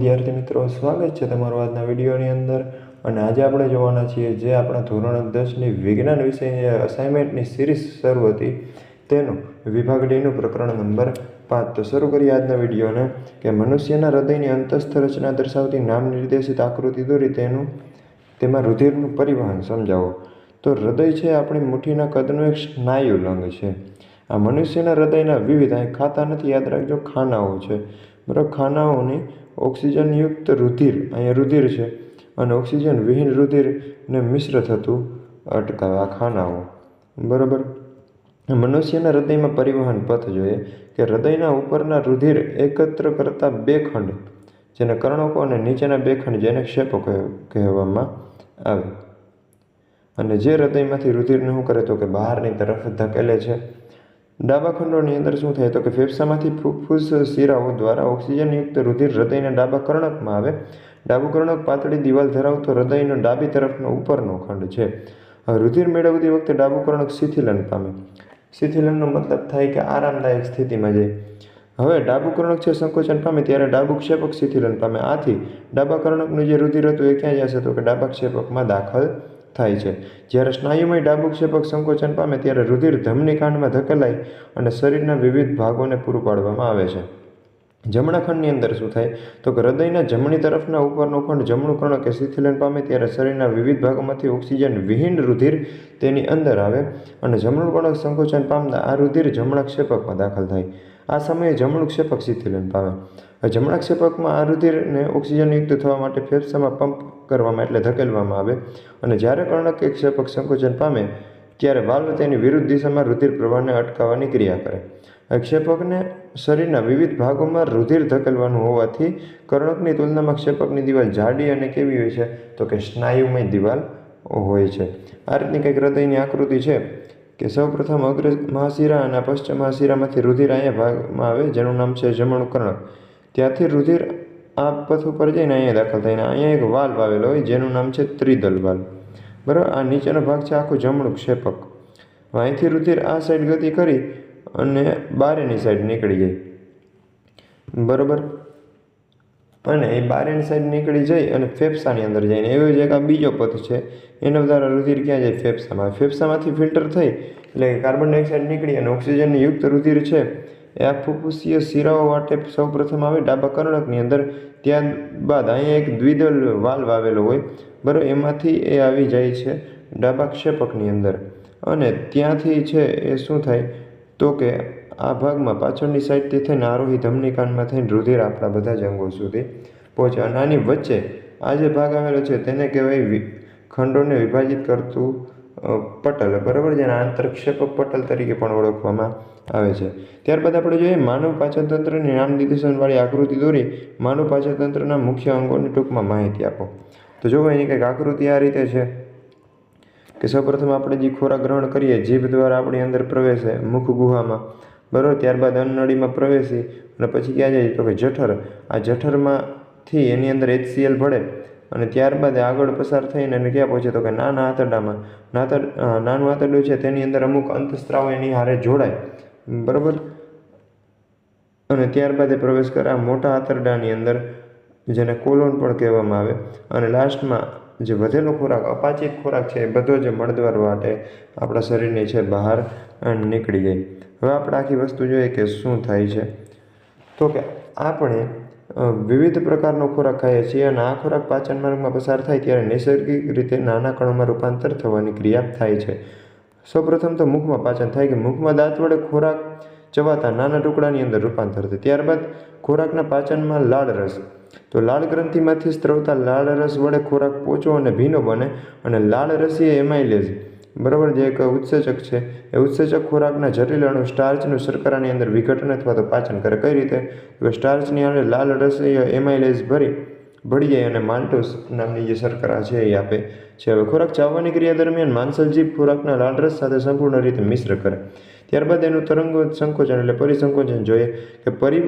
વિદ્યાર્થી મિત્રો, સ્વાગત છે તમારું આજના વિડીયોની અંદર. અને આજે આપણે જોવાના છીએ જે આપણા ધોરણ દસની વિજ્ઞાન વિષયની અસાઇનમેન્ટની સિરીઝ શરૂ હતી. તેનું વિભાગ ડીનું પ્રકરણ નંબર પાંચ. તો શરૂ કરીએ આજના વિડીયોને કે મનુષ્યના હૃદયની અંતસ્થ રચના દર્શાવતી નામ નિર્દેશિત આકૃતિ દોરી તેનું, તેમાં રુધિરનું પરિવહન સમજાવો. તો હૃદય છે આપણી મુઠ્ઠીના કદનું એક સ્નાયુ લંગ છે. આ મનુષ્યના હૃદયના વિવિધ, અહીં ખાતા નથી યાદ રાખજો, ખાનાઓ છે. બરાબર, ખાનાઓની ઓક્સિજનયુક્ત રુધિર, અહીંયા રુધિર છે, અને ઓક્સિજન વિહીન રુધિરને મિશ્ર થતું અટકાવવા ખાનાઓ. બરાબર? મનુષ્યના હૃદયમાં પરિવહન પથ જોઈએ કે હૃદયના ઉપરના રુધિર એકત્ર કરતા બે ખંડ, જેને કર્ણકો અને નીચેના બે ખંડ જેને ક્ષેપો કહેવામાં આવે. અને જે હૃદયમાંથી રુધિરને શું કરે તો કે બહારની તરફ ધકેલે છે ડાબા ખંડોની અંદર શું થાય તો કે ફેફસામાંથી ફૂફૂસ શિરાઓ દ્વારા ઓક્સિજનયુક્ત રુધિર હૃદયના ડાબા કર્ણકમાં આવે. ડાબું કર્ણક પાતળી દિવાલ ધરાવતો હૃદયનો ડાબી તરફનો ઉપરનો ખંડ છે. રુધિર મેળવતી વખતે ડાબું કર્ણક શિથિલન પામે. શિથિલનનો મતલબ થાય કે આરામદાયક સ્થિતિમાં જાય. હવે ડાબું કર્ણક છે સંકોચન પામે ત્યારે ડાબું ક્ષેપક શિથિલન પામે. આથી ડાબા કર્ણકનું જે રુધિર હતું એ ક્યાં જશે તો કે ડાબા ક્ષેપકમાં દાખલ થાય છે. જ્યારે સ્નાયુમય ડાબુક ક્ષેપક સંકોચન પામે ત્યારે રુધિર ધમની કાંડમાં ધકેલાય અને શરીરના વિવિધ ભાગોને પૂરું પાડવામાં આવે છે. જમણા ખંડની અંદર શું થાય? તો કે હૃદયના જમણી તરફના ઉપરનો ખંડ જમણું કર્ણ કે શિથિલન પામે ત્યારે શરીરના વિવિધ ભાગોમાંથી ઓક્સિજન વિહીન રુધિર તેની અંદર આવે અને જમણું કર્ણક સંકોચન પામતા આ રુધિર જમણા ક્ષેપકમાં દાખલ થાય. આ સમયે જમણું ક્ષેપક શિથિલન પામે. જમણા ક્ષેપકમાં આ રુધિરને ઓક્સિજનયુક્ત થવા માટે ફેફસામાં પંપ કરવામાં એટલે ધકેલવામાં આવે અને જ્યારે કર્ણક કે ક્ષેપક સંકોચન પામે, ત્યારે વાલ્વ તેની વિરુદ્ધ દિશામાં રુધિર પ્રવાહને અટકાવવાની ક્રિયા કરે. ક્ષેપકને શરીરના વિવિધ ભાગોમાં રુધિર ધકેલવાનું હોવાથી કર્ણકની તુલનામાં ક્ષેપકની દિવાલ જાડી અને કેવી હોય છે? તો કે સ્નાયુમય દિવાલ હોય છે. આ રીતની કંઈક હૃદયની આકૃતિ છે કે સૌપ્રથમ અગ્ર મહાશિરા અને પશ્ચિમ મહાશિરામાંથી રુધિર અહીંયા ભાગમાં આવે, જેનું નામ છે જમણું કર્ણક. ત્યાંથી રુધિર આ પથ ઉપર જઈને અહીંયા દાખલ થઈને અહીંયા એક વાલ્વ આવેલો હોય, જેનું નામ છે ત્રિદલ વાલ્વ. બરાબર? આ નીચેનો ભાગ છે આખું જમણું ક્ષેપક. અહીંથી રુધિર આ સાઈડ ગતિ કરી અને બારેની સાઈડ નીકળી જાય બરાબર? અને એ બારેની સાઈડ નીકળી જાય અને ફેફસાની અંદર જઈને, એવો જ એક આ બીજો પથ છે, એના દ્વારા રુધિર ક્યાં જાય? ફેફસામાં. ફેફસામાંથી ફિલ્ટર થઈ, એટલે કાર્બન ડાયોક્સાઇડ નીકળી અને ઓક્સિજનની યુક્ત રુધિર છે એ આ ફુફ્ફુસીય શિરાઓ માટે સૌપ્રથમ આવે ડાબા કર્ણકની અંદર, ત્યારબાદ અહીંયા એક દ્વિદલ વાલ્વ આવેલો હોય બરાબર એમાંથી એ આવી જાય છે ડાબા ક્ષેપકની અંદર. અને ત્યાંથી છે એ શું થાય તો કે આ ભાગમાં પાછળની સાઈડથી થઈને આરોહી ધમની કાનમાં થઈને રુધિર આપણા બધા જ અંગો સુધી પહોંચે. અને આની વચ્ચે આ જે ભાગ આવેલો છે, તેને કહેવાય ખંડોને વિભાજિત કરતું પટલ, બરાબર જેને આંતરક્ષેપક પટલ તરીકે પણ ઓળખવામાં આવે છે. ત્યારબાદ આપણે જોઈએ માનવ પાચનતંત્રની નામ નિર્દેશનવાળી આકૃતિ દોરી. માનવ પાચનતંત્રના મુખ્ય અંગોની ટૂંકમાં માહિતી આપો. તો જુઓ એની કંઈક આકૃતિ આ રીતે છે કે સૌપ્રથમ આપણે જે ખોરાક ગ્રહણ કરીએ, જીભ દ્વારા આપણી અંદર પ્રવેશે મુખ ગુહામાં. બરાબર? ત્યારબાદ અન્નનળીમાં પ્રવેશી અને પછી ક્યાં જાય? તો કે જઠર. આ જઠરમાંથી એની અંદર એચસીએલ ભળે. અને ત્યારબાદ આગળ પસાર થઈને એને ક્યાં પહોંચે તો કે નાના આંતરડામાં. નાતર નાનું આંતરડું છે તેની અંદર અમુક અંતસ્ત્રાવો એની હારે જોડાય. બરાબર? અને ત્યારબાદ એ પ્રવેશ કરે મોટા આંતરડાની અંદર, જેને કોલોન પણ કહેવામાં આવે. અને લાસ્ટમાં જે વધેલો ખોરાક અપાચિત ખોરાક છે એ બધો જે મળદ્વાર માટે આપણા શરીરની છે બહાર નીકળી જાય. હવે આપણે આખી વસ્તુ જોઈએ કે શું થાય છે. તો કે આપણે વિવિધ પ્રકારનો ખોરાક ખાઈએ છીએ અને આ ખોરાક પાચન માર્ગમાં પસાર થાય ત્યારે નૈસર્ગિક રીતે નાના કણોમાં રૂપાંતર થવાની ક્રિયા થાય છે. સૌપ્રથમ તો મુખમાં પાચન થાય કે મુખમાં દાંત વડે ખોરાક ચવાતા નાના ટુકડાની અંદર રૂપાંતર થાય. ત્યારબાદ ખોરાકના પાચનમાં લાળ રસ. તો લાળ ગ્રંથિમાંથી સ્ત્રવતા લાળ રસ વડે ખોરાક પોચો અને ભીનો બને અને લાળ રસી એમાઇલેઝ બરાબર, જે એક ઉત્સેચક છે, એ ઉત્સેચક ખોરાકના જટિલ અણુ સ્ટાર્ચનું શર્કરાની અંદર વિઘટન અથવા તો પાચન કરે. કઈ રીતે? તો સ્ટાર્ચની અંદર લાલ રસી એમાઇલેઝ ભરી ભળી જાય અને માલ્ટોસ નામની જે શર્કરા છે એ આપે છે. હવે ખોરાક ચાવવાની ક્રિયા દરમિયાન માંસલજીભ ખોરાકના લાળ રસ સાથે સંપૂર્ણ રીતે મિશ્ર કરે. ત્યારબાદ એનું તરંગો સંકોચન એટલે પરિસંકોચન જોઈએ કે પરિ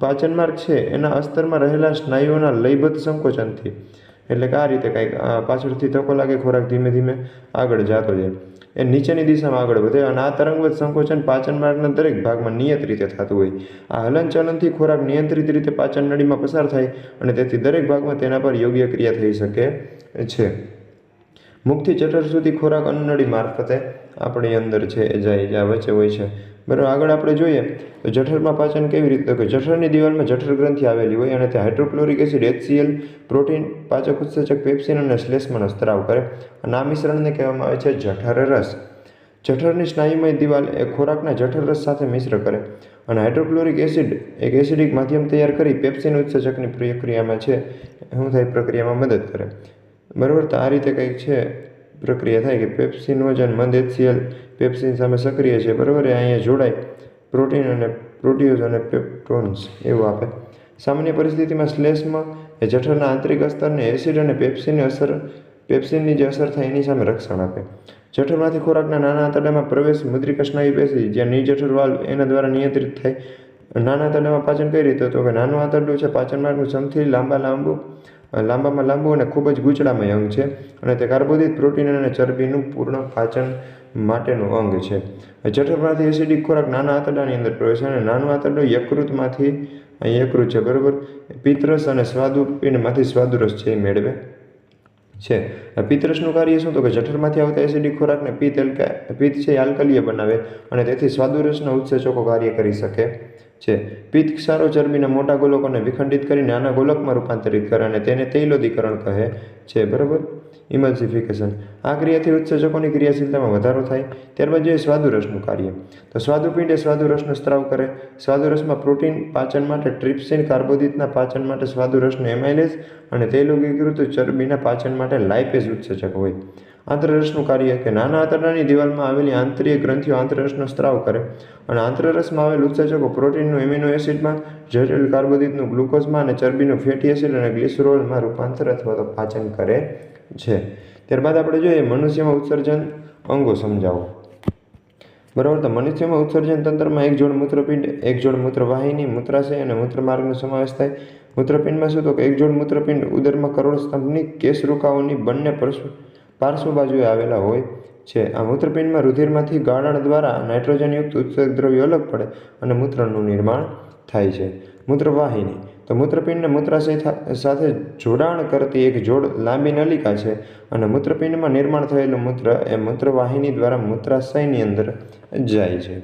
પાચન માર્ગ છે, એના અસ્તરમાં રહેલા સ્નાયુઓના લયબદ્ધ સંકોચનથી એટલે કે આ રીતે કંઈક પાછળથી ધક્કો લાગે, ખોરાક ધીમે ધીમે આગળ જતો જાય. એ નીચેની દિશામાં આગળ વધે અને આ તરંગવત સંકોચન પાચન માર્ગના દરેક ભાગમાં નિયત રીતે થતું હોય. આ હલનચલનથી ખોરાક નિયંત્રિત રીતે પાચન નળીમાં પસાર થાય અને તેથી દરેક ભાગમાં તેના પર યોગ્ય ક્રિયા થઈ શકે છે. મુખથી જઠર સુધી ખોરાક અન્નનળી મારફતે આપણી અંદર છે એ જાય જ્યાં વચ્ચે હોય છે. બરાબર, આગળ આપણે જોઈએ તો જઠરમાં પાચન કેવી રીતે કે જઠરની દિવાલમાં જઠર ગ્રંથિ આવેલી હોય અને તે હાઇડ્રોક્લોરિક એસિડ એચસીએલ પ્રોટીન, પાચક ઉત્સેચક પેપ્સિન અને શ્લેષ્મનો સ્ત્રાવ કરે. અને આ મિશ્રણને કહેવામાં આવે છે જઠર રસ. જઠરની સ્નાયુમય દિવાલ એ ખોરાકના જઠર રસ સાથે મિશ્ર કરે અને હાઇડ્રોક્લોરિક એસિડ એક એસિડિક માધ્યમ તૈયાર કરી પેપ્સિન ઉત્સેચકની પ્રક્રિયામાં છે, શું થાય, પ્રક્રિયામાં મદદ કરે. બરાબર, તો આ રીતે કંઈક છે પ્રક્રિયા થાય કે પેપ્સિન વજન મંદ એચસીએલ પેપ્સિન સામે સક્રિય છે, બરાબર? અહીંયા જોડાય. પ્રોટીન અને પ્રોટીઝ અને પેપ્ટોન્સ એવું આપે. સામાન્ય પરિસ્થિતિમાં શ્લેષ્મા એ જઠરના આંતરિક અસ્તરને એસિડ અને પેપ્સિનની અસર, પેપ્સિનની જે અસર થાય એની સામે રક્ષણ આપે. જઠરમાંથી ખોરાકના નાના આંતરડામાં પ્રવેશ મુદ્રિકા સ્નાયુ પેશી જ્યાં નિર્જઠર વાલ્વ એના દ્વારા નિયંત્રિત થાય. નાના આંતરડામાં પાચન કઈ રીતે તો કે નાનું આંતરડું છે, પાચન માર્ગનું સૌથી લાંબા લાંબુ લાંબામાં લાંબુ અને ખૂબ જ ગૂંચળામય અંગ છે અને તે કાર્બોદિત પ્રોટીન અને ચરબીનું પૂર્ણ પાચન માટેનું અંગ છે. જઠરમાંથી એસિડિક ખોરાક નાના આંતરડાની અંદર પ્રવેશે અને નાનું આંતરડું યકૃતમાંથી યકૃત છે, બરાબર? પિત્તરસ અને સ્વાદુપિંડમાંથી સ્વાદુરસ છે એ મેળવે છે. પિત્તરસનું કાર્ય શું? તો કે જઠરમાંથી આવતા એસિડિક ખોરાકને પિત્ત પિત્ત છે એ આલ્કલીય બનાવે અને તેથી સ્વાદુરસના ઉત્સેચકો કાર્ય કરી શકે. છે. પિત્ત ક્ષારો ચરબીના મોટા ગોલકોને વિખંડિત કરી નાના ગોલકમાં રૂપાંતરિત કરે અને તેને તૈલોદીકરણ કહે છે, બરાબર? ઇમલ્સિફિકેશન. આ ક્રિયાથી ઉત્સર્જકોની ક્રિયાશીલતામાં વધારો થાય, ત્યારબાદ જોઈએ સ્વાદુરસનું કાર્ય. તો સ્વાદુપિંડ એ સ્વાદુરસનો સ્ત્રાવ કરે. સ્વાદુરસમાં પ્રોટીન પાચન માટે ટ્રિપ્સિન, કાર્બોદિતના પાચન માટે સ્વાદુરસનું એમાઇલેજ અને તૈલોગીકૃત ચરબીના પાચન માટે લાઇપેજ ઉત્સર્જક હોય. આંતરરસનું કાર્ય કે નાના આંતરડાની દિવાલમાં આવેલી આંતરીય ગ્રંથિઓ આંતરરસનો સ્ત્રાવ કરે અને આંતરરસમાં આવેલ ઉત્સર્જકો પ્રોટીનનું એમિનો એસિડમાં જટિલ કાર્બોદિતનું ગ્લુકોઝમાં અને ચરબીનું ફેટી એસિડ અને ગ્લિસરોલમાં રૂપાંતર અથવા તો પાચન કરે છે. ત્યારબાદ આપણે જોઈએ મનુષ્યમાં ઉત્સર્જન અંગો સમજાવો. બરાબર, તો મનુષ્યમાં ઉત્સર્જન તંત્રમાં એક જોડ મૂત્રપિંડ, એક જોડ મૂત્રવાહિની, મૂત્રાશય અને મૂત્રમાર્ગનો સમાવેશ થાય. મૂત્રપિંડમાં શું તો કે એક જોડ મૂત્રપિંડ ઉદરમાં કરોડ સ્તંભની કેશરૂકાઓની બંને પાર્શ્વ પાર્શ્વ બાજુએ આવેલા હોય છે. આ મૂત્રપિંડમાં રુધિરમાંથી ગાળણ દ્વારા નાઇટ્રોજનયુક્ત ઉત્સર્ગ દ્રવ્યો અલગ પડે અને મૂત્રનું નિર્માણ થાય છે. મૂત્રવાહિની. તો મૂત્રપિંડને મૂત્રાશય સાથે જોડાણ કરતી એક જોડ લાંબી નલિકા છે અને મૂત્રપિંડમાં નિર્માણ થયેલું મૂત્ર એ મૂત્રવાહિની દ્વારા મૂત્રાશયની અંદર જાય છે.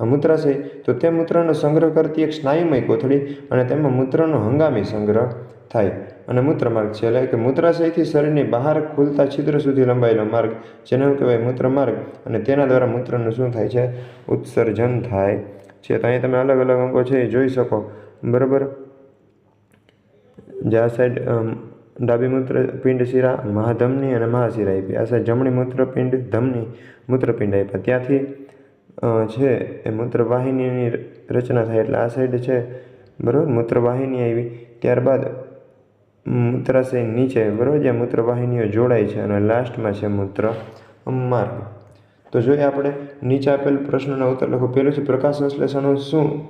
આ મૂત્રાશય, તો તે મૂત્રનો સંગ્રહ કરતી એક સ્નાયુમય કોથળી અને તેમાં મૂત્રનો હંગામી સંગ્રહ થાય. અને મૂત્રમાર્ગ છે. એટલે કે મૂત્રાશયથી શરીરની બહાર ખુલતા છિદ્ર સુધી લંબાયેલો માર્ગ, જેને કહેવાય મૂત્રમાર્ગ અને તેના દ્વારા મૂત્રનું શું થાય છે? ઉત્સર્જન થાય છે. તો અહીં તમે અલગ અલગ અંગો છે એ જોઈ શકો. બરાબર? જે આ સાઈડ ડાબી મૂત્રપિંડ શિરા, મહાધમની અને મહાશિરા આપી. આ સાઈડ જમણી મૂત્રપિંડ ધમની મૂત્રપિંડ આપ્યા ત્યાંથી છે એ મૂત્રવાહિનીની રચના થાય. એટલે આ સાઈડ છે, બરાબર? મૂત્રવાહિની આવી. ત્યારબાદ મૂત્રાશય નીચે, બરાબર? જ્યાં મૂત્રવાહિનીઓ જોડાય છે અને લાસ્ટમાં છે મૂત્ર માર્ગ. તો જોઈએ આપણે, નીચે આપેલ પ્રશ્નના ઉત્તર લખો. પહેલું છે પ્રકાશ સંશ્લેષણો શું?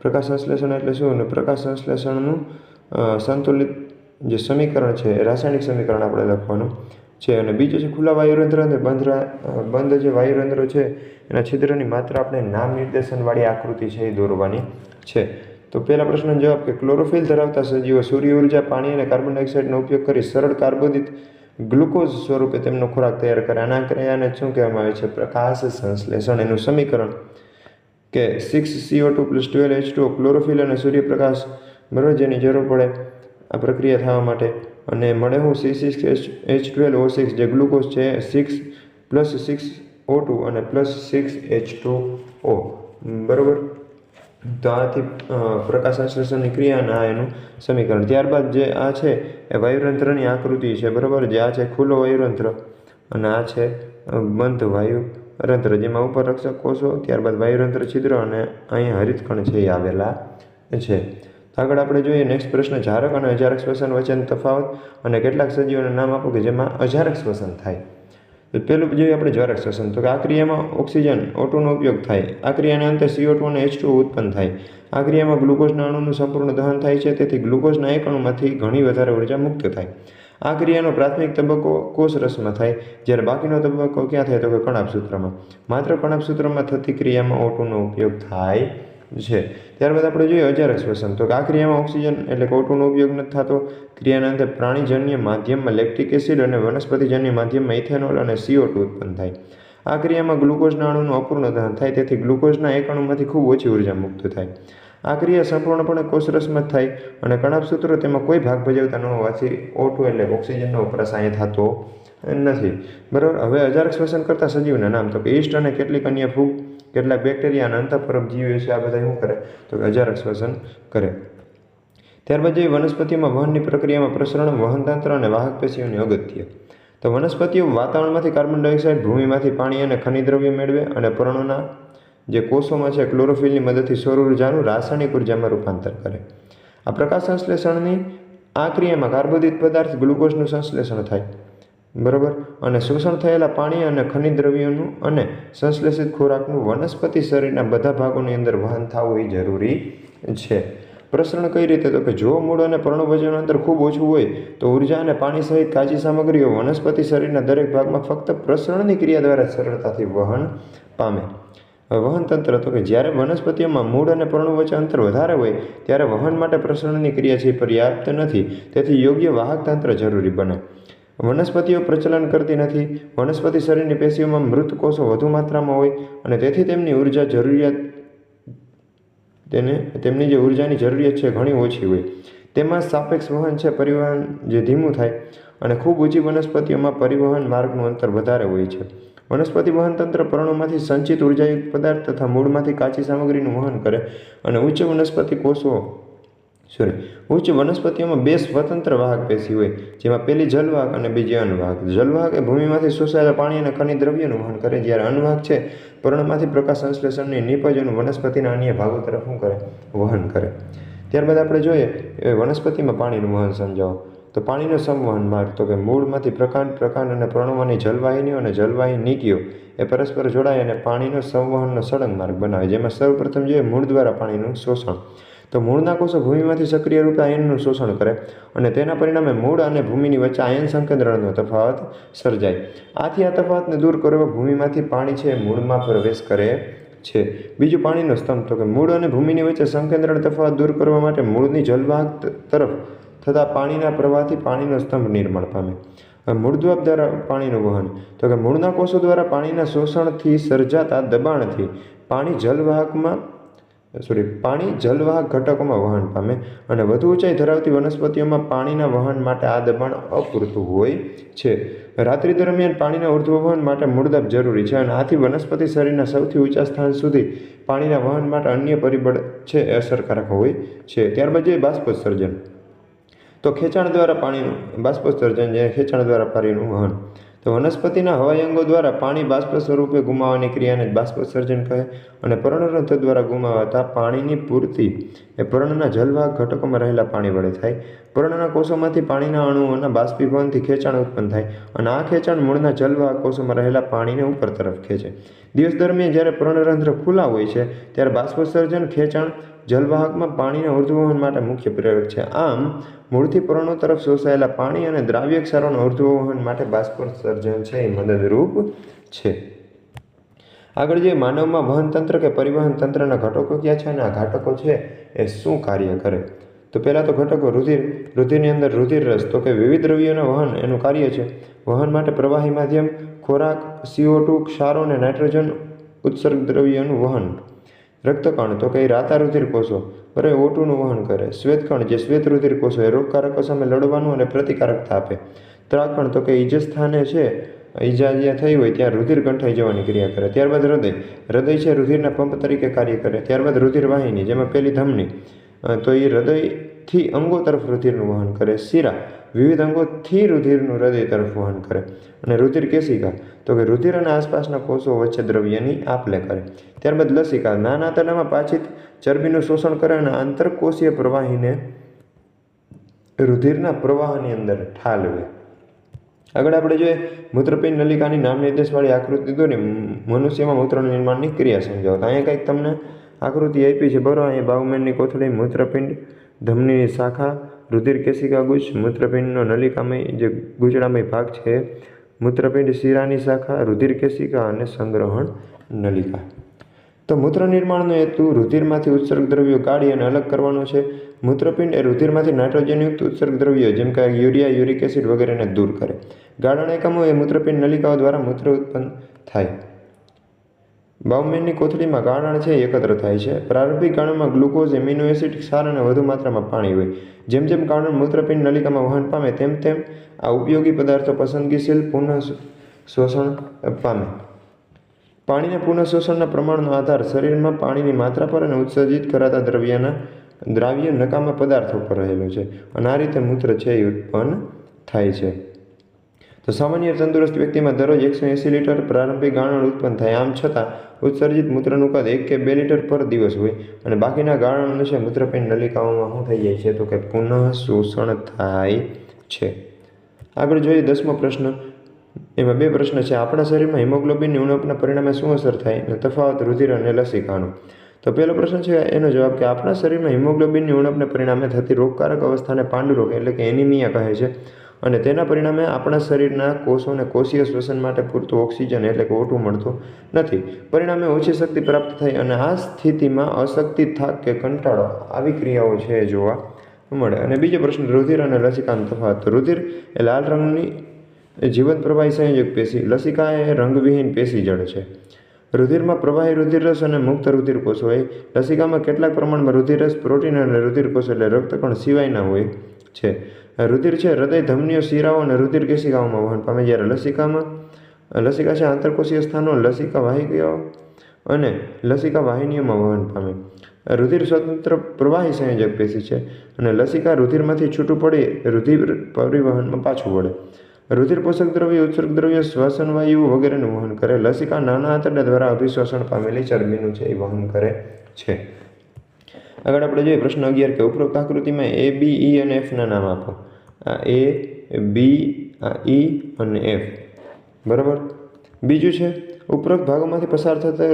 પ્રકાશ સંશ્લેષણ એટલે શું? અને પ્રકાશ સંશ્લેષણનું સંતુલિત જે સમીકરણ છે રાસાયણિક સમીકરણ આપણે લખવાનું છે. અને બીજું છે ખુલ્લા વાયુરંધ્ર અને બંધ બંધ જે વાયુરંધ્રો છે, એના છિદ્રની માત્ર આપણે નામ નિર્દેશનવાળી આકૃતિ છે એ દોરવાની છે. તો પહેલા પ્રશ્નનો જવાબ કે ક્લોરોફિલ ધરાવતા સજીવો સૂર્ય ઊર્જા, પાણી અને કાર્બન ડાયોક્સાઇડનો ઉપયોગ કરી સરળ કાર્બોદિત ગ્લુકોઝ સ્વરૂપે તેમનો ખોરાક તૈયાર કરે. આના ક્રિયાને શું કહેવામાં આવે છે? પ્રકાશ સંશ્લેષણ. એનું સમીકરણ કે six CO two plus twelve H two chlorophyll અને સૂર્યપ્રકાશ બરાબર જેની જરૂર પડે આ પ્રક્રિયા થવા માટે. અને મળે હું C six H H twelve O six જે ગ્લુકોઝ છે six plus six O two અને plus six H two O બરાબર? તો આથી પ્રકાશ સંશ્લેષણની ક્રિયાના એનું સમીકરણ. ત્યારબાદ જે આ છે એ વાયુરંત્રની આકૃતિ છે, બરાબર? જે આ છે ખુલ્લો વાયુરંત્ર અને આ છે બંધ વાયુ રંધ્ર જેમાં ઉપર રક્ષક કોષો, ત્યારબાદ વાયુરંત્ર છિદ્ર અને અહીંયા હરિતકણ છે એ આવેલા છે. આગળ આપણે જોઈએ નેક્સ્ટ પ્રશ્ન. જારક અને અજારક શ્વસન વચ્ચેનો તફાવત અને કેટલાક સજીવોના નામ આપો કે જેમાં અજારક શ્વસન થાય. તો પહેલું જોઈએ આપણે જ્વારક શ્વસન તો કે આ ક્રિયામાં ઓક્સિજન ઓટોનો ઉપયોગ થાય. આ ક્રિયાના અંતે સીઓ ટુ અને એચ ટુ ઉત્પન્ન થાય. આ ક્રિયામાં ગ્લુકોઝના અણુનું સંપૂર્ણ દહન થાય છે, તેથી ગ્લુકોઝના એક ઘણી વધારે ઊર્જા મુક્ત થાય. આ ક્રિયાનો પ્રાથમિક તબક્કો કોષરસમાં થાય. જ્યારે બાકીનો તબક્કો ક્યાં થાય તો કે કણાભસૂત્રમાં માત્ર કણાભસૂત્રમાં થતી ક્રિયામાં ઓટોનો ઉપયોગ થાય છે. ત્યારબાદ આપણે જોઈએ અજારક શ્વસન. તો આ ક્રિયામાં ઓક્સિજન એટલે કે ઉપયોગ નથી થતો. ક્રિયાના અંતે પ્રાણીજન્ય માધ્યમમાં લેક્ટિક એસિડ અને વનસ્પતિજન્ય માધ્યમમાં ઇથેનોલ અને સીઓ ઉત્પન્ન થાય. આ ક્રિયામાં ગ્લુકોઝના અણુનું અપૂર્ણ દહન થાય, તેથી ગ્લુકોઝના એક અણુમાંથી ખૂબ ઓછી ઊર્જા મુક્ત થાય. આ ક્રિયા સંપૂર્ણપણે કોષરસમાં જ થાય અને કણાપસૂત્રો તેમાં કોઈ ભાગ ભજવતા ન હોવાથી ઓટું એટલે ઓક્સિજનનો વપરાશ અહીંયા થતો નથી. બરાબર? હવે અજારક શ્વસન કરતા સજીવના નામ, તો કે ઈસ્ટ અને કેટલીક અન્ય ફૂગ કેટલાક બેક્ટેરિયા અને અંતઃપરમ જીવો છે, આ બધા શું કરે? તો કે શ્વસન કરે. ત્યારબાદ જે વનસ્પતિમાં વહનની પ્રક્રિયામાં પ્રસરણ, વહનતંત્ર અને વાહક પેશીઓની અગત્ય. તો વનસ્પતિઓ વાતાવરણમાંથી કાર્બન ડાયોક્સાઇડ, ભૂમિમાંથી પાણી અને ખનિજ દ્રવ્ય મેળવે અને પર્ણોના જે કોષોમાં છે, ક્લોરોફિલની મદદથી સૌર ઉર્જાનું રાસાયણિક ઉર્જામાં રૂપાંતર કરે. આ પ્રકાશ સંશ્લેષણની આ ક્રિયામાં કાર્બોદિત પદાર્થ ગ્લુકોઝનું સંશ્લેષણ થાય. બરાબર? અને શોષણ થયેલા પાણી અને ખનિજ દ્રવ્યોનું અને સંશ્લેષિત ખોરાકનું વનસ્પતિ શરીરના બધા ભાગોની અંદર વહન થવું એ જરૂરી છે. પ્રસરણ કઈ રીતે? તો કે જો મૂળ અને પર્ણભોજન અંતર ખૂબ ઓછું હોય, તો ઊર્જા અને પાણી સહિત કાચી સામગ્રીઓ વનસ્પતિ શરીરના દરેક ભાગમાં ફક્ત પ્રસરણની ક્રિયા દ્વારા સરળતાથી વહન પામે. વહન તંત્ર, તો કે જ્યારે વનસ્પતિઓમાં મૂળ અને પર્ણો વચ્ચે અંતર વધારે હોય, ત્યારે વહન માટે પ્રસરણની ક્રિયા છે પર્યાપ્ત નથી. તેથી યોગ્ય વાહક તંત્ર જરૂરી બને. વનસ્પતિઓ પ્રચલન કરતી નથી. વનસ્પતિ શરીરની પેશીઓમાં મૃત કોષો વધુ માત્રામાં હોય અને તેથી તેમની ઊર્જા જરૂરિયાત તેને, તેમની જે ઉર્જાની જરૂરિયાત છે ઘણી ઓછી હોય. તેમાં સાપેક્ષ વહન છે પરિવહન જે ધીમું થાય અને ખૂબ ઊંચી વનસ્પતિઓમાં પરિવહન માર્ગનું અંતર વધારે હોય છે. વનસ્પતિ વહન તંત્ર પર્ણોમાંથી સંચિત ઉર્જાયુક્ત પદાર્થ તથા મૂળમાંથી કાચી સામગ્રીનું વહન કરે અને ઉચ્ચ વનસ્પતિ કોષો સોરી ઉચ્ચ વનસ્પતિઓમાં બે સ્વતંત્ર વાહક પેશી હોય, જેમાં પહેલી જલવાહક અને બીજી અન્નવાહક. જલવાહક એ ભૂમિમાંથી શોષાયેલા પાણી અને ખનિજ દ્રવ્યનું વહન કરે, જ્યારે અન્નવાહક છે, પર્ણમાંથી પ્રકાશ સંશ્લેષણની નિપજનું વનસ્પતિના અન્ય ભાગો તરફ શું કરે? વહન કરે. ત્યારબાદ આપણે જોઈએ, એ વનસ્પતિમાં પાણીનું વહન સમજાવો. તો પાણીનો સંવહન માર્ગ, તો કે મૂળમાંથી પ્રકાંડ પ્રકાંડ અને પ્રણવાની જલવાહિનીઓ અને જલવાહિનીકીઓ, એ પરસ્પર જોડાય અને પાણીનો સંવહનનો સળંગ માર્ગ બનાવે, જેમાં સૌપ્રથમ જોઈએ મૂળ દ્વારા પાણીનું શોષણ. તો મૂળના કોષો ભૂમિમાંથી સક્રિય રૂપે આયનનું શોષણ કરે અને તેના પરિણામે મૂળ અને ભૂમિની વચ્ચે આયન સંકેન્દ્રણનો તફાવત સર્જાય. આથી આ તફાવતને દૂર કરવા ભૂમિમાંથી પાણી છે મૂળમાં પ્રવેશ કરે છે. બીજું પાણીનો સ્તંભ, તો કે મૂળ અને ભૂમિની વચ્ચે સંકેન્દ્રણ તફાવત દૂર કરવા માટે મૂળની જલવાહક તરફ થતા પાણીના પ્રવાહથી પાણીનો સ્તંભ નિર્માણ પામે. મૂળદ્વાપ દ્વારા પાણીનું વહન, તો કે મૂળના કોષો દ્વારા પાણીના શોષણથી સર્જાતા દબાણથી પાણી જલવાહકમાં સોરી, પાણી જલવાહક ઘટકોમાં વહન પામે અને વધુ ઊંચાઈ ધરાવતી વનસ્પતિઓમાં પાણીના વહન માટે આ દબાણ અપૂરતું હોય છે. રાત્રિ દરમિયાન પાણીના ઉર્ધ્વવહન માટે મૂળદાબ જરૂરી છે અને આથી વનસ્પતિ શરીરના સૌથી ઊંચા સ્થાન સુધી પાણીના વહન માટે અન્ય પરિબળ છે અસરકારક હોય છે. ત્યારબાદ જે બાષ્પોત્સર્જન. તો ખેંચાણ દ્વારા પાણીનું, બાષ્પોત્સર્જન જે ખેંચાણ દ્વારા પાણીનું વહન. તો વનસ્પતિના હવાઈ અંગો દ્વારા પાણી બાષ્પ સ્વરૂપે ગુમાવવાની ક્રિયાને બાષ્પસર્જન કહે અને પર્ણરંધ્ર દ્વારા ગુમાવાતા પાણીની પૂર્તિ એ પર્ણના જલવાહક ઘટકોમાં રહેલા પાણી વડે થાય. પર્ણના કોષોમાંથી પાણીના અણુઓના બાષ્પીભવનથી ખેંચાણ ઉત્પન્ન થાય અને આ ખેંચાણ મૂળના જલવાહક કોષોમાં રહેલા પાણીને ઉપર તરફ ખેંચે. દિવસ દરમિયાન જ્યારે પર્ણરંધ્ર ખુલ્લા હોય છે, ત્યારે બાષ્પસર્જન ખેંચાણ જલવાહકમાં પાણીના ઉર્ધ્વવહન માટે મુખ્ય પ્રેરક છે. આમ, મૂળથી પર્ણો તરફ શોષાયેલા પાણી અને દ્રાવ્ય ક્ષારોના ઉર્ધ્વવહન માટે બાષ્પોત્સર્જન છે, એ મદદરૂપ છે. આગળ જે માનવમાં વહન તંત્ર કે પરિવહન તંત્રના ઘટકો ક્યાં છે અને આ ઘટકો છે એ શું કાર્ય કરે? તો પહેલાં તો ઘટકો રુધિર, રુધિરની અંદર રુધિર રસ, તો કે વિવિધ દ્રવ્યોના વહન, એનું કાર્ય છે. વહન માટે પ્રવાહી માધ્યમ, ખોરાક સીઓ ટુ, ક્ષારો અને નાઇટ્રોજન ઉત્સર્ગ દ્રવ્યોનું વહન. રક્તકણ તો કે રાતા રુધિર કોષો બરાબર ઓટુનું વહન કરે. શ્વેતકણ જે શ્વેત રુધિર કોષો એ રોગકારકો સામે લડવાનું અને પ્રતિકારકતા આપે ત્રાકણ તો કે ઈજસ્થાને છે ઈજા જ્યાં થઈ હોય ત્યાં રુધિર કંઠાઈ જવાની ક્રિયા કરે. ત્યારબાદ હૃદય. હૃદય છે રુધિરના પંપ તરીકે કાર્ય કરે. ત્યારબાદ રુધિર વાહિની, જેમાં પહેલી ધમની. તો એ હૃદયથી અંગો તરફ રુધિરનું વહન કરે. શિરા વિવિધ અંગોથી રુધિરનું હૃદય તરફ વહન કરે. અને રુધિર કેશિકા તો કે રુધિર અને આસપાસના કોષો વચ્ચે દ્રવ્યની આપ લે કરે. ત્યારબાદ લસિકા નાના તનામાં પાછી ચરબીનું શોષણ કરે અને આંતરકોષીય પ્રવાહીને રુધિરના પ્રવાહની અંદર ઠાલવે. આગળ આપણે જોઈએ મૂત્રપિંડ નલિકાની નામ નિર્દેશવાળી આકૃતિ દોરી. મનુષ્યમાં મૂત્રનું નિર્માણની ક્રિયા સમજાવતા. અહીંયા કંઈક તમને આકૃતિ આપી છે. બરાબર અહીંયા બાઉમેનની કોથળી, મૂત્રપિંડ ધમનીની શાખા રુધિર કેશિકા ગુચ્છ મૂત્રપિંડનો નલિકામય જે ગુચડામય ભાગ છે. મૂત્રપિંડ શિરાની શાખા રુધિર કેશિકા અને સંગ્રહણ નલિકા. તો મૂત્ર નિર્માણનો હેતુ રુધિરમાંથી ઉત્સર્ગ દ્રવ્યો કાઢી અને અલગ કરવાનો છે. મૂત્રપિંડ એ રુધિરમાંથી નાઇટ્રોજનયુક્ત ઉત્સર્ગ દ્રવ્યો, જેમ કે યુરિયા, યુરિક એસિડ વગેરેને દૂર કરે. ગાળણ એકમો એ મૂત્રપિંડ નલિકાઓ દ્વારા મૂત્ર ઉત્પન્ન થાય. બાઉમેનની કોથળીમાં ગાળણ છે એ એકત્ર થાય છે. પ્રારંભિક ગાળણમાં ગ્લુકોઝ, એમિનો એસિડ ક્ષાર અને વધુ માત્રામાં પાણી હોય. જેમ જેમ ગાળણ મૂત્રપિંડ નલિકામાં વહન પામે તેમ તેમ આ ઉપયોગી પદાર્થો પસંદગીશીલ પુનઃ શોષણ પામે. પાણીના પુનઃ શોષણના પ્રમાણનો આધાર શરીરમાં પાણીની માત્રા પર અને ઉત્સર્જિત કરાતા દ્રવ્યના દ્રાવ્ય નકામા પદાર્થો પર રહેલો છે. અને આ રીતે મૂત્ર છે ઉત્પન્ન થાય છે. તો સામાન્ય તંદુરસ્ત વ્યક્તિમાં દરરોજ એકસો એંસી લીટર પ્રારંભિક ગાળણ ઉત્પન્ન થાય. આમ છતાં, ઉત્સર્જિત મૂત્રનું કદ એક કે બે લીટર પર દિવસ હોય અને બાકીના ગાળણ અનુસાર મૂત્રપિંડ નલિકાઓમાં શું થઈ જાય છે? તો કે પુનઃ શોષણ થાય છે. આગળ જોઈએ દસમો પ્રશ્ન. એમાં બે પ્રશ્ન છે. આપણા શરીરમાં હિમોગ્લોબિનની ઉણપના પરિણામે શું અસર થાય? અને તફાવત, રુધિર અને લસિકાનું. તો પહેલો પ્રશ્ન છે એનો જવાબ કે આપણા શરીરમાં હિમોગ્લોબિનની ઉણપને પરિણામે થતી રોગકારક અવસ્થાને પાંડુરોગ એટલે કે એનિમિયા કહે છે. અને તેના પરિણામે આપણા શરીરના કોષોને કોષીય શ્વસન માટે પૂરતું ઓક્સિજન એટલે કે ઓટું મળતું નથી. પરિણામે ઓછી શક્તિ પ્રાપ્ત થઈ અને આ સ્થિતિમાં અશક્તિ થાક કે કંટાળો આવી ક્રિયાઓ છે એ જોવા મળે. અને બીજો પ્રશ્ન, રુધિર અને લસિકાનો તફાવત. રુધિર એ લાલ રંગની જીવન પ્રવાહી સંયોજક પેશી. લસિકા એ રંગવિહીન પેશી જળ છે. રુધિરમાં પ્રવાહી રુધિરરસ અને મુક્ત રુધિર કોષ હોય. લસિકામાં કેટલાક પ્રમાણમાં રુધિરરસ પ્રોટીન અને રુધિર કોષો એટલે રક્તકણ સિવાયના હોય છે. રુધિર છે, હૃદય, ધમનીઓ, શિરાઓ અને રુધિર કેશિકાઓમાં વહન. પામે જ્યારે લસિકામાં, લસિકા છે, આંતરકોષીય સ્થાનો, લસિકા વાહિકીઓ અને લસિકા વાહિનીઓમાં વહન પામે. રુધિર સ્વતંત્ર પ્રવાહી સંયોજક પેશી છે અને લસિકા રુધિરમાંથી છૂટું પડી, રુધિર પરિવહનમાં પાછું વળે. રુધિર પોષક દ્રવ્ય, ઉત્સર્ગ દ્રવ્ય, શ્વસન વાયુ વગેરેનું વહન કરે. લસિકા નાના આંતરડા દ્વારા અભિશ્વસન પામેલી ચરબીનું છે, એ વહન કરે છે. આગળ આપણે જોઈએ પ્રશ્ન અગિયાર કે ઉપરોક્ત આકૃતિમાં એ બી ઈ અને એફના નામ આપો. આ એ બી આ ઈ અને એફ બરાબર? બીજું છે, ઉપરોક્ત ભાગોમાંથી પસાર થતા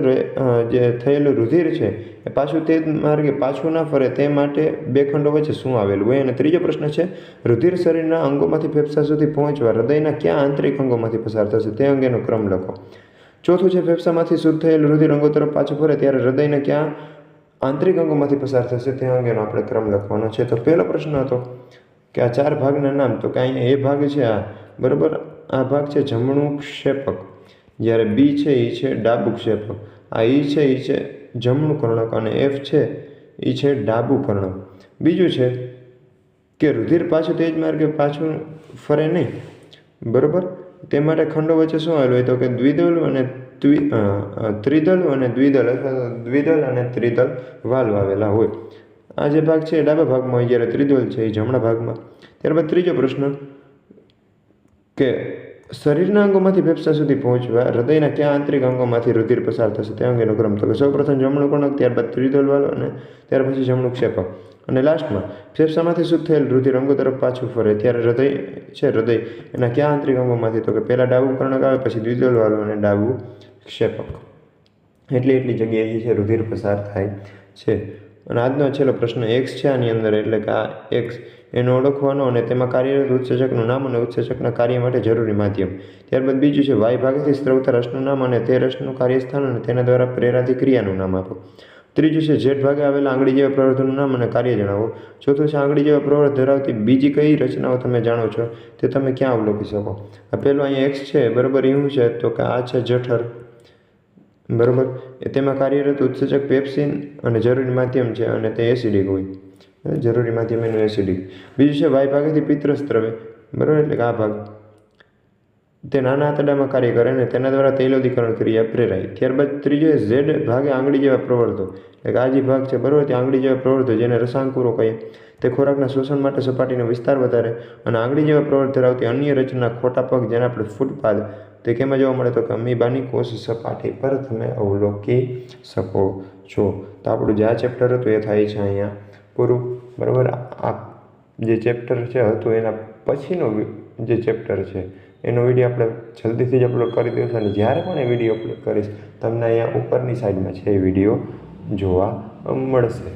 જે થયેલું રુધિર છે, એ પાછું તે માર્ગે પાછું ના ફરે, તે માટે બે ખંડો વચ્ચે શું આવેલું? હોય અને ત્રીજો પ્રશ્ન છે, રુધિર શરીરના અંગોમાંથી ફેફસા સુધી પહોંચવા, હૃદયના કયા આંતરિક અંગોમાંથી પસાર થશે, તે અંગેનો ક્રમ લખો. ચોથું છે, ફેફસામાંથી શુદ્ધ થયેલ રુધિર અંગો તરફ પાછું ફરે, ત્યારે હૃદયને ક્યાં આંતરિક અંગોમાંથી પસાર થશે, તે અંગેનો આપણે ક્રમ લખવાનો છે. તો પહેલો પ્રશ્ન હતો કે આ ચાર ભાગના નામ, તો કે અહીંયા એ ભાગ છે, આ બરાબર? આ ભાગ છે જમણું ક્ષેપક. જ્યારે બી છે એ છે ડાબુ ક્ષેપક. આ ઈ છે એ છે જમણું કર્ણક અને એફ છે એ છે ડાબુ કર્ણક. બીજું છે કે રુધિર પાછું તે જ માર્ગે પાછું ફરે નહીં. બરાબર? તે માટે ખંડો વચ્ચે શું આવેલું હોય તો કે દ્વિદલ અને ત્રિદલ અને દ્વિદલ, અથવા દ્વિદલ અને ત્રિદલ વાલ્વ આવેલા હોય. આ જે ભાગ છે ડાબા ભાગમાં હોય જ્યારે ત્રિદલ છે એ જમણા ભાગમાં. ત્યારબાદ ત્રીજો પ્રશ્ન કે શરીરના અંગોમાંથી ફેફસા સુધી પહોંચવા હૃદયના કયા આંતરિક અંગોમાંથી રુધિર પસાર થશે તે અંગેનો ક્રમ તો સૌ સૌપ્રથમ જમણું કોણક, ત્યારબાદ ત્રિદલ વાલ અને ત્યાર પછી જમણું ક્ષેપક. અને લાસ્ટમાં ફેફસામાંથી શુદ્ધ થયેલ રુધિર અંગો તરફ પાછું ફરે ત્યારે હૃદય, છે હૃદય, એના ક્યાં આંતરિક અંગોમાંથી તો કે પહેલાં ડાબું કર્ણક આવે, પછી દ્વિદલ વાલ્વ અને ડાબું ક્ષેપક. એટલી એટલી જગ્યાએ છે રુધિર પસાર થાય છે. અને આજનો છેલ્લો પ્રશ્ન એક્સ છે આની અંદર, એટલે કે આ એક્સ એનો ઓળખવાનો અને તેમાં કાર્યરત ઉત્સેચકનું નામ અને ઉત્સેચકના કાર્ય માટે જરૂરી માધ્યમ. ત્યારબાદ બીજું છે વાય ભાગેથી સ્ત્રવતા રસનું નામ અને તે રસનું કાર્યસ્થાન અને તેના દ્વારા પ્રેરાતી ક્રિયાનું નામ આપો. ત્રીજું છે, જેઠ ભાગે આવેલા આંગળી જેવા પ્રવર્તનનું નામ અને કાર્ય જણાવો. ચોથું છે, આંગળી જેવા પ્રવર્ત ધરાવતી બીજી કઈ રચનાઓ તમે જાણો છો? તે તમે ક્યાં અવલોકી શકો? આ પહેલું અહીંયા એક્સ છે, બરાબર એવું છે? તો કે આ છે જઠર. બરાબર? તેમાં કાર્યરત ઉત્સેચક પેપ્સિન અને જરૂરી માધ્યમ છે અને તે એસિડિક હોય. જરૂરી માધ્યમ એનું એસિડિક. બીજું છે, વાય ભાગેથી પિત્તરસ્ત્રવે બરાબર? એટલે કે આ ભાગ. તે નાના આંતરડામાં કાર્ય કરે અને તેના દ્વારા તૈલોદીકરણ ક્રિયા પ્રેરાય. ત્યારબાદ ત્રીજો ઝેડ ભાગે આંગળી જેવા પ્રવર્તો. એટલે કે આ જે ભાગ છે, બરાબર? તે આંગળી જેવા પ્રવર્તો જેને રસાંકુરો કહીએ તે ખોરાકના શોષણ માટે સપાટીનો વિસ્તાર વધારે અને આંગળી જેવા પ્રવર્ત ધરાવતી અન્ય રચના ખોટા પગ જેને આપણે ફૂટપાથ તે કેમાં જોવા મળે? તો કે અમીબાની કોષ સપાટી પર તમે અવલોકી શકો છો. તો આપણું જે આ ચેપ્ટર હતું એ થાય છે અહીંયા પૂરું. બરાબર? આ જે ચેપ્ટર છે હતું એના પછીનો જે ચેપ્ટર છે એનો વીડિયો આપણે જલ્દીથી જ અપલોડ કરી દઈશું અને જ્યારે પણ એ વીડિયો અપલોડ કરીશ, તમને અહીંયા ઉપરની સાઈડમાં છે એ વીડિયો જોવા મળશે.